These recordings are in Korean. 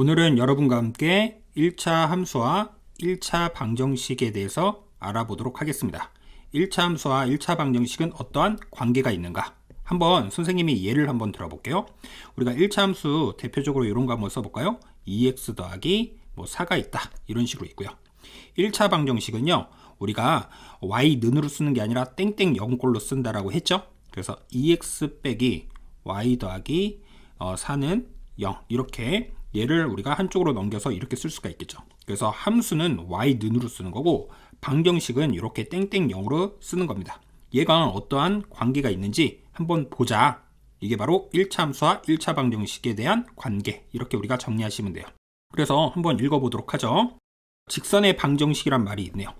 오늘은 여러분과 함께 1차 함수와 1차 방정식에 대해서 알아보도록 하겠습니다. 1차 함수와 1차 방정식은 어떠한 관계가 있는가? 한번 선생님이 예를 한번 들어볼게요. 우리가 1차 함수 대표적으로 이런 거 한번 써볼까요? 2x 더하기 뭐 4가 있다. 이런 식으로 있고요. 1차 방정식은요. 우리가 y 는으로 쓰는 게 아니라 땡땡 0꼴로 쓴다라고 했죠. 그래서 2x 빼기 y 더하기 어, 4는 0 이렇게 얘를 우리가 한쪽으로 넘겨서 이렇게 쓸 수가 있겠죠. 그래서 함수는 y 는으로 쓰는 거고 방정식은 이렇게 땡땡 0으로 쓰는 겁니다. 얘가 어떠한 관계가 있는지 한번 보자. 이게 바로 1차 함수와 1차 방정식에 대한 관계. 이렇게 우리가 정리하시면 돼요. 그래서 한번 읽어보도록 하죠. 직선의 방정식이란 말이 있네요.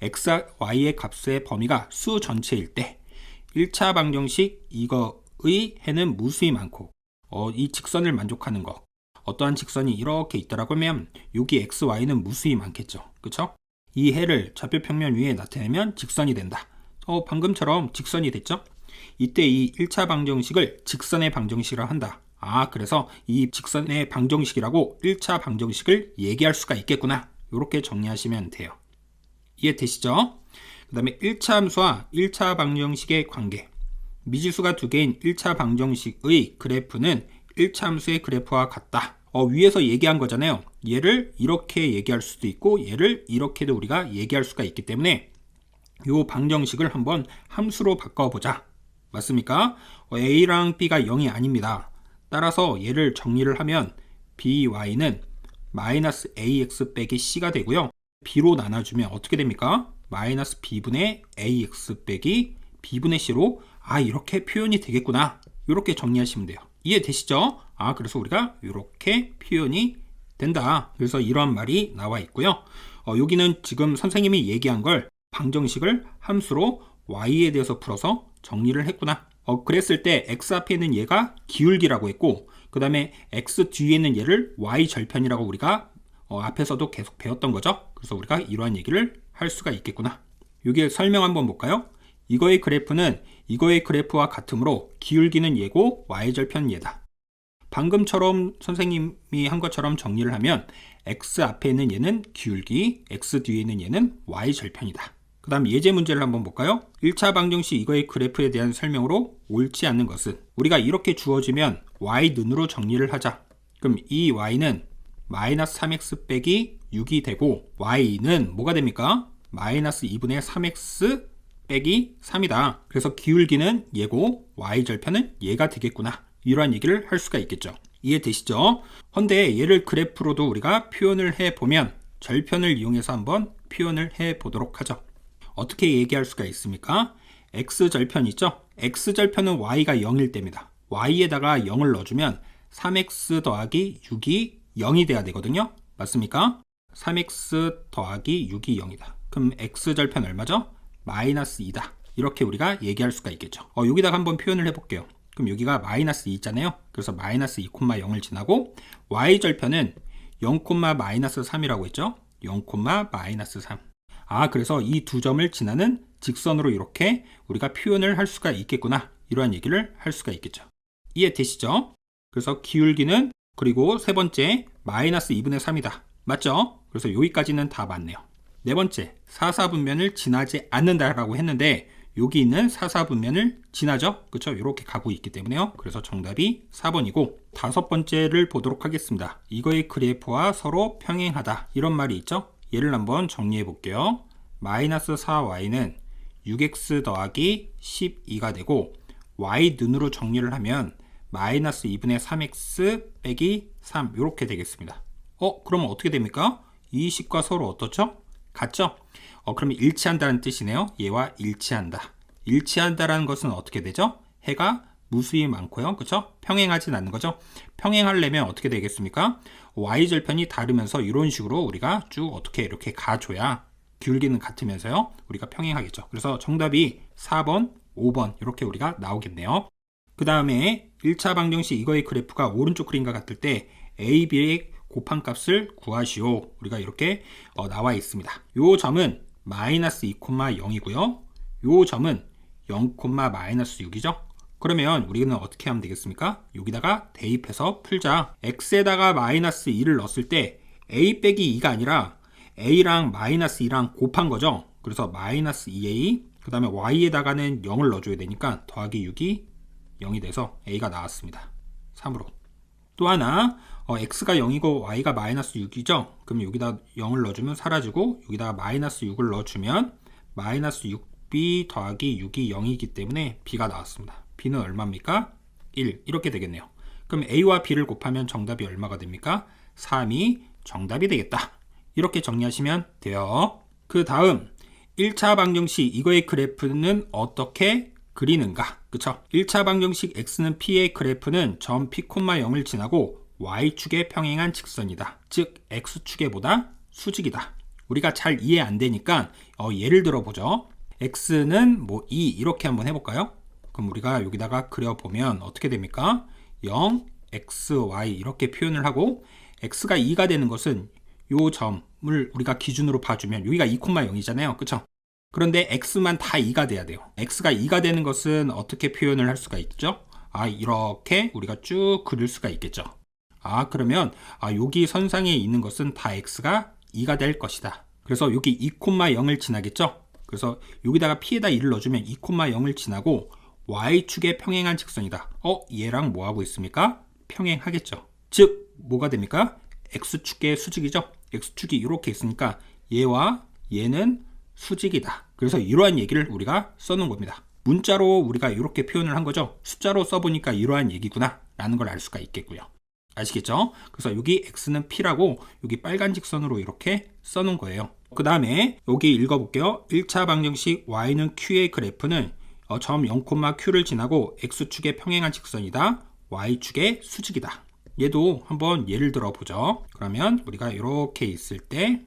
x, y의 값의 범위가 수 전체일 때 1차 방정식 이거의 해는 무수히 많고 어, 이 직선을 만족하는 거 어떠한 직선이 이렇게 있다라고 하면 여기 x, y는 무수히 많겠죠. 그쵸? 이 해를 좌표 평면 위에 나타내면 직선이 된다. 어, 방금처럼 직선이 됐죠? 이때 이 1차 방정식을 직선의 방정식이라 한다. 아, 그래서 이 직선의 방정식이라고 1차 방정식을 얘기할 수가 있겠구나. 이렇게 정리하시면 돼요. 이해되시죠? 그 다음에 1차 함수와 1차 방정식의 관계. 미지수가 두 개인 1차 방정식의 그래프는 1차 함수의 그래프와 같다. 어, 위에서 얘기한 거잖아요. 얘를 이렇게 얘기할 수도 있고 얘를 이렇게도 우리가 얘기할 수가 있기 때문에 이 방정식을 한번 함수로 바꿔보자. 맞습니까? 어, a랑 b가 0이 아닙니다. 따라서 얘를 정리를 하면 by는 마이너스 ax 빼기 c가 되고요. b로 나눠주면 어떻게 됩니까? 마이너스 b분의 ax 빼기 b분의 c로 아 이렇게 표현이 되겠구나. 이렇게 정리하시면 돼요. 이해되시죠? 아 그래서 우리가 이렇게 표현이 된다. 그래서 이러한 말이 나와 있고요. 어, 여기는 지금 선생님이 얘기한 걸 방정식을 함수로 y에 대해서 풀어서 정리를 했구나. 어, 그랬을 때 x 앞에 있는 얘가 기울기라고 했고 그 다음에 x 뒤에 있는 얘를 y 절편이라고 우리가 어, 앞에서도 계속 배웠던 거죠. 그래서 우리가 이러한 얘기를 할 수가 있겠구나. 여기 설명 한번 볼까요? 이거의 그래프는 이거의 그래프와 같으므로 기울기는 얘고 y절편 얘다. 방금처럼 선생님이 한 것처럼 정리를 하면 x 앞에 있는 얘는 기울기, x 뒤에 있는 얘는 y절편이다. 그 다음 예제 문제를 한번 볼까요? 1차 방정식 이거의 그래프에 대한 설명으로 옳지 않는 것은 우리가 이렇게 주어지면 y 눈으로 정리를 하자. 그럼 이 y는 마이너스 3x 빼기 6이 되고 y는 뭐가 됩니까? 마이너스 2분의 3x 빼기 3이다. 그래서 기울기는 얘고 y절편은 얘가 되겠구나. 이러한 얘기를 할 수가 있겠죠. 이해되시죠? 헌데 얘를 그래프로도 우리가 표현을 해보면 절편을 이용해서 한번 표현을 해보도록 하죠. 어떻게 얘기할 수가 있습니까? x절편 있죠? x절편은 y가 0일 때입니다. y에다가 0을 넣어주면 3x 더하기 6이 0이 돼야 되거든요. 맞습니까? 3x 더하기 6이 0이다. 그럼 x절편 얼마죠? 마이너스 2다. 이렇게 우리가 얘기할 수가 있겠죠. 어, 여기다가 한번 표현을 해볼게요. 그럼 여기가 마이너스 2 있잖아요. 그래서 마이너스 2, 0을 지나고 y절편은 0, 마이너스 3이라고 했죠. 0, 마이너스 3. 아, 그래서 이 두 점을 지나는 직선으로 이렇게 우리가 표현을 할 수가 있겠구나. 이러한 얘기를 할 수가 있겠죠. 이해되시죠? 그래서 기울기는 그리고 세 번째 마이너스 2분의 3이다. 맞죠? 그래서 여기까지는 다 맞네요. 네 번째 사사분면을 지나지 않는다라고 했는데 여기 있는 사사분면을 지나죠? 그쵸? 이렇게 가고 있기 때문에요. 그래서 정답이 4번이고 다섯 번째를 보도록 하겠습니다. 이거의 그래프와 서로 평행하다. 이런 말이 있죠? 얘를 한번 정리해 볼게요. 마이너스 4y는 6x 더하기 12가 되고 y 눈으로 정리를 하면 마이너스 2분의 3x 빼기 3 이렇게 되겠습니다. 어? 그러면 어떻게 됩니까? 이 식과 서로 어떻죠? 같죠? 어, 그러면 일치한다는 뜻이네요. 얘와 일치한다. 일치한다라는 것은 어떻게 되죠? 해가 무수히 많고요. 그쵸? 평행하진 않는 거죠. 평행하려면 어떻게 되겠습니까? y절편이 다르면서 이런 식으로 우리가 쭉 어떻게 이렇게 가줘야 기울기는 같으면서요. 우리가 평행하겠죠. 그래서 정답이 4번, 5번 이렇게 우리가 나오겠네요. 그 다음에 1차 방정식 이거의 그래프가 오른쪽 그림과 같을 때 a, b의 곱한 값을 구하시오. 우리가 이렇게 어, 나와 있습니다. 요 점은 마이너스 2,0이고요. 요 점은 0, 마이너스 6이죠. 그러면 우리는 어떻게 하면 되겠습니까? 여기다가 대입해서 풀자. x에다가 마이너스 2를 넣었을 때 a 빼기 2가 아니라 a랑 마이너스 2랑 곱한 거죠. 그래서 마이너스 2a 그 다음에 y에다가는 0을 넣어줘야 되니까 더하기 6이 0이 돼서 a가 나왔습니다. 3으로. 또 하나 어, x가 0이고 y가 마이너스 6이죠. 그럼 여기다 0을 넣어주면 사라지고 여기다가 마이너스 6을 넣어주면 마이너스 6b 더하기 6이 0이기 때문에 b가 나왔습니다. b는 얼마입니까? 1 이렇게 되겠네요. 그럼 a와 b를 곱하면 정답이 얼마가 됩니까? 3이 정답이 되겠다. 이렇게 정리하시면 돼요. 그 다음 1차 방정식 이거의 그래프는 어떻게 그리는가? 그쵸? 1차 방정식 x는 p의 그래프는 점 p, 0을 지나고 y축에 평행한 직선이다. 즉 x축에 보다 수직이다. 우리가 잘 이해 안 되니까 어, 예를 들어 보죠. x는 뭐 2 이렇게 한번 해볼까요? 그럼 우리가 여기다가 그려보면 어떻게 됩니까? 0, x, y 이렇게 표현을 하고 x가 2가 되는 것은 요 점을 우리가 기준으로 봐주면 여기가 2,0이잖아요. 그쵸? 그런데 x만 다 2가 돼야 돼요. x가 2가 되는 것은 어떻게 표현을 할 수가 있죠? 아, 이렇게 우리가 쭉 그릴 수가 있겠죠. 아, 그러면 아, 여기 선상에 있는 것은 다 x가 2가 될 것이다. 그래서 여기 2,0을 지나겠죠? 그래서 여기다가 p에다 2를 넣어주면 2,0을 지나고 y축에 평행한 직선이다. 어, 얘랑 뭐하고 있습니까? 평행하겠죠. 즉, 뭐가 됩니까? x축의 수직이죠? x축이 이렇게 있으니까 얘와 얘는 수직이다. 그래서 이러한 얘기를 우리가 써놓은 겁니다. 문자로 우리가 이렇게 표현을 한 거죠. 숫자로 써보니까 이러한 얘기구나 라는 걸 알 수가 있겠고요. 아시겠죠? 그래서 여기 x는 p라고 여기 빨간 직선으로 이렇게 써놓은 거예요. 그 다음에 여기 읽어볼게요. 1차 방정식 y는 q의 그래프는 어, 점 0,q를 지나고 x축에 평행한 직선이다. y축의 수직이다. 얘도 한번 예를 들어 보죠. 그러면 우리가 이렇게 있을 때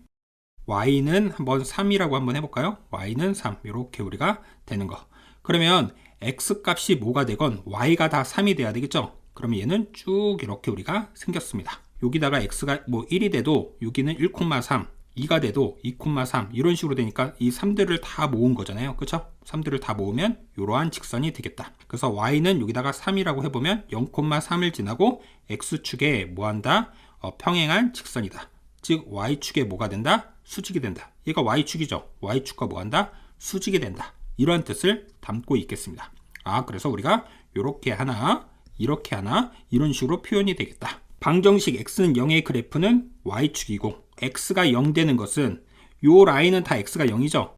y는 한번 3이라고 한번 해볼까요? y는 3 이렇게 우리가 되는 거. 그러면 x 값이 뭐가 되건 y가 다 3이 돼야 되겠죠? 그러면 얘는 쭉 이렇게 우리가 생겼습니다. 여기다가 x가 뭐 1이 돼도 여기는 1,3 2가 돼도 2,3 이런 식으로 되니까 이 3들을 다 모은 거잖아요. 그쵸? 3들을 다 모으면 이러한 직선이 되겠다. 그래서 y는 여기다가 3이라고 해보면 0,3을 지나고 x축에 뭐한다? 어, 평행한 직선이다. 즉 y축에 뭐가 된다? 수직이 된다. 얘가 y축이죠. y축과 뭐한다? 수직이 된다. 이러한 뜻을 담고 있겠습니다. 아 그래서 우리가 이렇게 하나 이렇게 하나 이런 식으로 표현이 되겠다. 방정식 x는 0의 그래프는 y축이고 x가 0 되는 것은 요 라인은 다 x가 0이죠.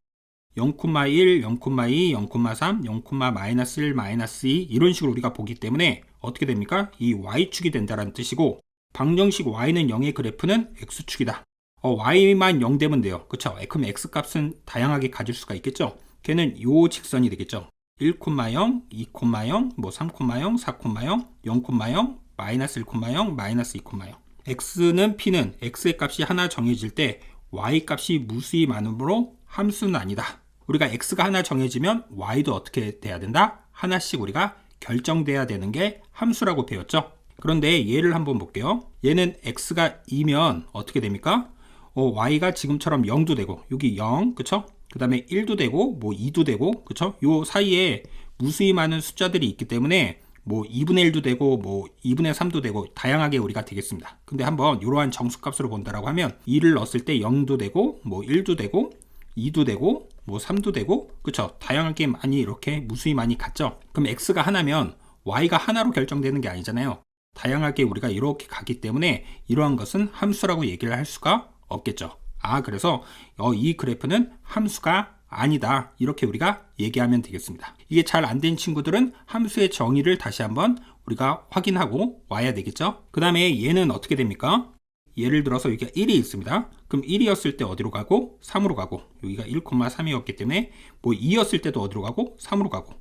0,1, 0,2, 0,3, 0,-1, -2 이런 식으로 우리가 보기 때문에 어떻게 됩니까? 이 y축이 된다는 뜻이고 방정식 y는 0의 그래프는 x축이다. 어, y만 0 되면 돼요. 그쵸? 그럼 x값은 다양하게 가질 수가 있겠죠? 걔는 요 직선이 되겠죠. 1,0, 2,0, 뭐 3,0, 4,0, 0,0, 마이너스 1,0, 마이너스 2,0. x는 p는 x의 값이 하나 정해질 때 y 값이 무수히 많으므로 함수는 아니다. 우리가 x가 하나 정해지면 y도 어떻게 돼야 된다? 하나씩 우리가 결정돼야 되는 게 함수라고 배웠죠. 그런데 얘를 한번 볼게요. 얘는 x가 2면 어떻게 됩니까? 어, y가 지금처럼 0도 되고 여기 0 그쵸? 그 다음에 1도 되고 뭐 2도 되고 그쵸? 요 사이에 무수히 많은 숫자들이 있기 때문에 뭐 2분의 1도 되고 뭐 2분의 3도 되고 다양하게 우리가 되겠습니다. 근데 한번 이러한 정수값으로 본다라고 하면 2를 넣었을 때 0도 되고 뭐 1도 되고 2도 되고 뭐 3도 되고 그쵸? 다양하게 많이 이렇게 무수히 많이 갔죠. 그럼 x가 하나면 y가 하나로 결정되는 게 아니잖아요. 다양하게 우리가 이렇게 가기 때문에 이러한 것은 함수라고 얘기를 할 수가 없겠죠. 아, 그래서 어, 이 그래프는 함수가 아니다. 이렇게 우리가 얘기하면 되겠습니다. 이게 잘 안 된 친구들은 함수의 정의를 다시 한번 우리가 확인하고 와야 되겠죠. 그 다음에 얘는 어떻게 됩니까? 예를 들어서 여기가 1이 있습니다. 그럼 1이었을 때 어디로 가고? 3으로 가고 여기가 1,3이었기 때문에 뭐 2였을 때도 어디로 가고? 3으로 가고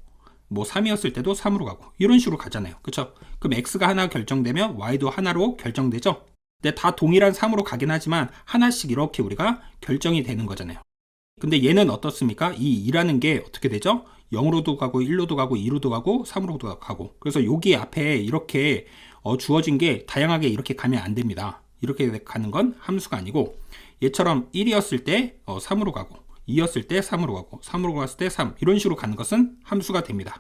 뭐 3이었을 때도 3으로 가고 이런 식으로 가잖아요. 그쵸? 그럼 x가 하나 결정되면 y도 하나로 결정되죠. 근데 다 동일한 3으로 가긴 하지만 하나씩 이렇게 우리가 결정이 되는 거잖아요. 근데 얘는 어떻습니까? 이 2라는 게 어떻게 되죠? 0으로도 가고 1로도 가고 2로도 가고 3으로도 가고 그래서 여기 앞에 이렇게 어, 주어진 게 다양하게 이렇게 가면 안 됩니다. 이렇게 가는 건 함수가 아니고 얘처럼 1이었을 때 어, 3으로 가고 2였을 때 3으로 가고 3으로 갔을 때 3 이런 식으로 가는 것은 함수가 됩니다.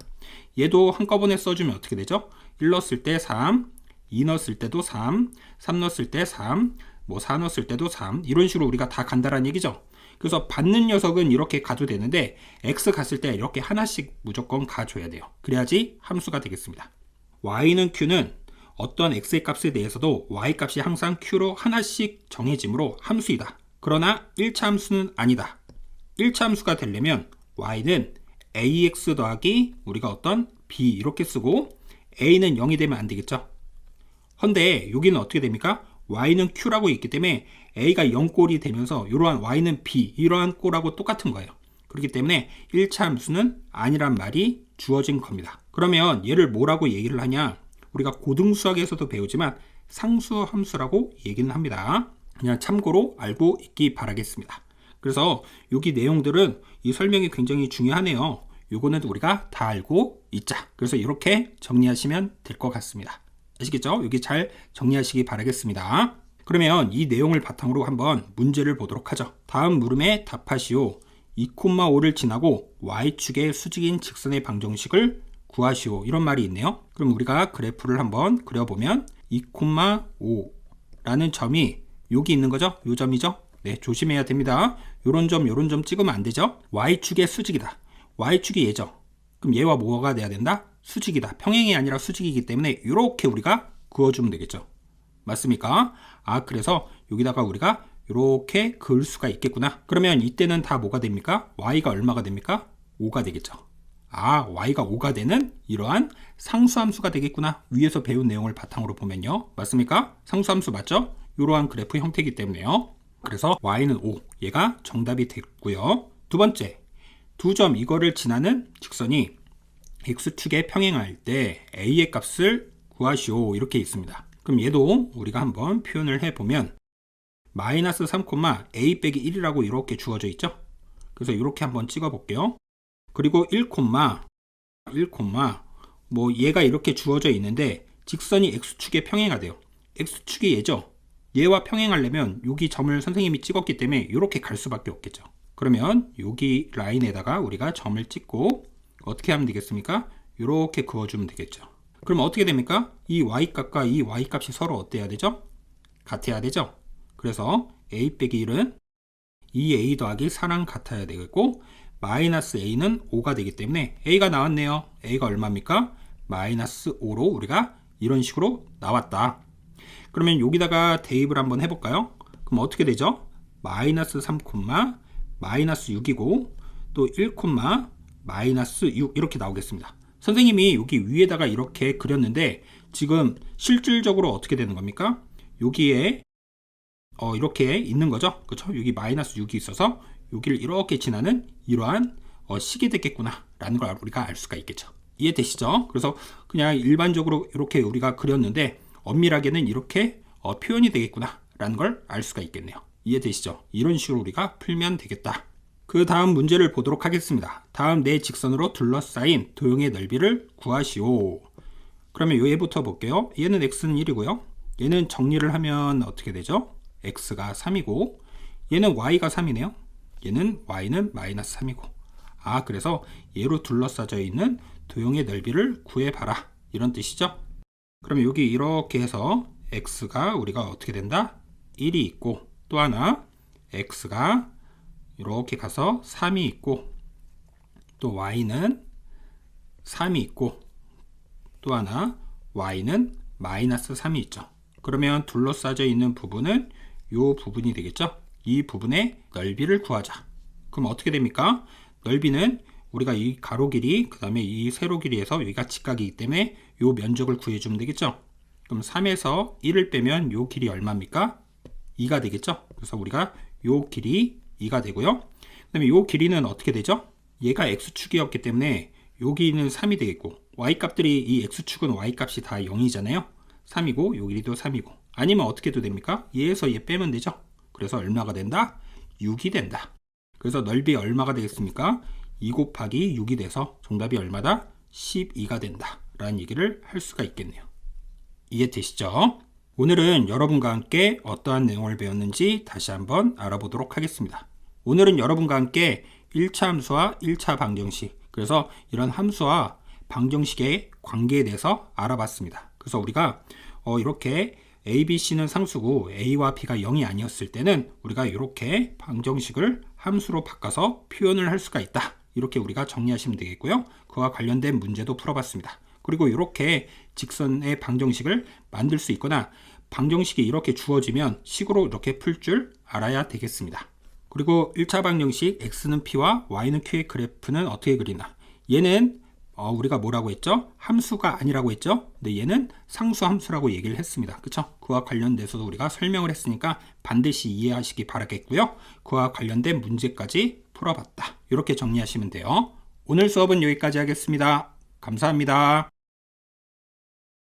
얘도 한꺼번에 써주면 어떻게 되죠? 1 넣었을 때 3, 2 넣었을 때도 3, 3 넣었을 때 3, 뭐 4 넣었을 때도 3 이런 식으로 우리가 다 간다라는 얘기죠. 그래서 받는 녀석은 이렇게 가도 되는데 x 갔을 때 이렇게 하나씩 무조건 가줘야 돼요. 그래야지 함수가 되겠습니다. y는 q는 어떤 x의 값에 대해서도 y 값이 항상 q로 하나씩 정해지므로 함수이다. 그러나 1차 함수는 아니다. 1차 함수가 되려면 y는 ax 더하기 우리가 어떤 b 이렇게 쓰고 a는 0이 되면 안 되겠죠. 헌데 여기는 어떻게 됩니까? y는 q라고 있기 때문에 a가 0꼴이 되면서 이러한 y는 b 이러한 꼴하고 똑같은 거예요. 그렇기 때문에 1차 함수는 아니란 말이 주어진 겁니다. 그러면 얘를 뭐라고 얘기를 하냐? 우리가 고등수학에서도 배우지만 상수 함수라고 얘기는 합니다. 그냥 참고로 알고 있기 바라겠습니다. 그래서 여기 내용들은 이 설명이 굉장히 중요하네요. 요거는 우리가 다 알고 있자. 그래서 이렇게 정리하시면 될 것 같습니다. 아시겠죠? 여기 잘 정리하시기 바라겠습니다. 그러면 이 내용을 바탕으로 한번 문제를 보도록 하죠. 다음 물음에 답하시오. 2,5를 지나고 y축의 수직인 직선의 방정식을 구하시오. 이런 말이 있네요. 그럼 우리가 그래프를 한번 그려보면 2,5라는 점이 여기 있는 거죠? 요 점이죠? 네, 조심해야 됩니다. 요런 점, 요런 점 찍으면 안 되죠? y축의 수직이다. y축이 얘죠? 그럼 얘와 뭐가 돼야 된다? 수직이다. 평행이 아니라 수직이기 때문에 이렇게 우리가 그어주면 되겠죠. 맞습니까? 아, 그래서 여기다가 우리가 이렇게 그을 수가 있겠구나. 그러면 이때는 다 뭐가 됩니까? y가 얼마가 됩니까? 5가 되겠죠. 아, y가 5가 되는 이러한 상수함수가 되겠구나. 위에서 배운 내용을 바탕으로 보면요. 맞습니까? 상수함수 맞죠? 이러한 그래프 형태이기 때문에요. 그래서 y는 5. 얘가 정답이 됐고요. 두 번째, 두 점 이거를 지나는 직선이 x축에 평행할 때 a의 값을 구하시오. 이렇게 있습니다. 그럼 얘도 우리가 한번 표현을 해보면 마이너스 3, a 빼기 1이라고 이렇게 주어져 있죠? 그래서 이렇게 한번 찍어 볼게요. 그리고 1, 1, 뭐 얘가 이렇게 주어져 있는데 직선이 x축에 평행하대요. x축이 얘죠? 얘와 평행하려면 여기 점을 선생님이 찍었기 때문에 이렇게 갈 수밖에 없겠죠. 그러면 여기 라인에다가 우리가 점을 찍고 어떻게 하면 되겠습니까? 이렇게 그어주면 되겠죠. 그럼 어떻게 됩니까? 이 y값과 이 y값이 서로 어때야 되죠? 같아야 되죠? 그래서 a 빼기 1은 2a 더하기 4랑 같아야 되겠고 마이너스 a는 5가 되기 때문에 a가 나왔네요. a가 얼마입니까? 마이너스 5로 우리가 이런 식으로 나왔다. 그러면 여기다가 대입을 한번 해볼까요? 그럼 어떻게 되죠? 마이너스 3, 마이너스 6이고 또 1, 마이너스 6 이렇게 나오겠습니다. 선생님이 여기 위에다가 이렇게 그렸는데 지금 실질적으로 어떻게 되는 겁니까? 여기에 어, 이렇게 있는 거죠. 그렇죠? 여기 마이너스 6이 있어서 여기를 이렇게 지나는 이러한 어, 식이 되겠구나 라는 걸 우리가 알 수가 있겠죠. 이해되시죠? 그래서 그냥 일반적으로 이렇게 우리가 그렸는데 엄밀하게는 이렇게 어, 표현이 되겠구나 라는 걸 알 수가 있겠네요. 이해되시죠? 이런 식으로 우리가 풀면 되겠다. 그 다음 문제를 보도록 하겠습니다. 다음 네 직선으로 둘러싸인 도형의 넓이를 구하시오. 그러면 얘부터 볼게요. 얘는 x는 1이고요. 얘는 정리를 하면 어떻게 되죠? x가 3이고 얘는 y가 3이네요. 얘는 y는 마이너스 3이고 아 그래서 얘로 둘러싸져 있는 도형의 넓이를 구해봐라 이런 뜻이죠. 그럼 여기 이렇게 해서 x가 우리가 어떻게 된다? 1이 있고 또 하나 x가 이렇게 가서 3이 있고 또 y는 3이 있고 또 하나 y는 마이너스 3이 있죠. 그러면 둘러싸져 있는 부분은 이 부분이 되겠죠. 이 부분의 넓이를 구하자. 그럼 어떻게 됩니까? 넓이는 우리가 이 가로 길이 그 다음에 이 세로 길이에서 여기가 직각이기 때문에 이 면적을 구해주면 되겠죠. 그럼 3에서 1을 빼면 이 길이 얼마입니까? 2가 되겠죠. 그래서 우리가 이 길이 2가 되고요. 그 다음에 이 길이는 어떻게 되죠? 얘가 x축이었기 때문에 여기는 3이 되겠고 y값들이 이 x축은 y값이 다 0이잖아요. 3이고 요 길이도 3이고 아니면 어떻게 해도 됩니까? 얘에서 얘 빼면 되죠. 그래서 얼마가 된다? 6이 된다. 그래서 넓이 얼마가 되겠습니까? 2 곱하기 6이 돼서 정답이 얼마다? 12가 된다. 라는 얘기를 할 수가 있겠네요. 이해되시죠? 오늘은 여러분과 함께 어떠한 내용을 배웠는지 다시 한번 알아보도록 하겠습니다. 오늘은 여러분과 함께 1차 함수와 1차 방정식, 그래서 이런 함수와 방정식의 관계에 대해서 알아봤습니다. 그래서 우리가 어, 이렇게 A, B, C는 상수고 A와 B가 0이 아니었을 때는 우리가 이렇게 방정식을 함수로 바꿔서 표현을 할 수가 있다. 이렇게 우리가 정리하시면 되겠고요. 그와 관련된 문제도 풀어봤습니다. 그리고 이렇게 직선의 방정식을 만들 수 있거나 방정식이 이렇게 주어지면 식으로 이렇게 풀 줄 알아야 되겠습니다. 그리고 1차 방정식 x는 p와 y는 q의 그래프는 어떻게 그리나 얘는 어, 우리가 뭐라고 했죠? 함수가 아니라고 했죠? 근데 얘는 상수 함수라고 얘기를 했습니다. 그쵸? 그와 관련돼서도 우리가 설명을 했으니까 반드시 이해하시기 바라겠고요. 그와 관련된 문제까지 풀어봤다. 이렇게 정리하시면 돼요. 오늘 수업은 여기까지 하겠습니다. 감사합니다.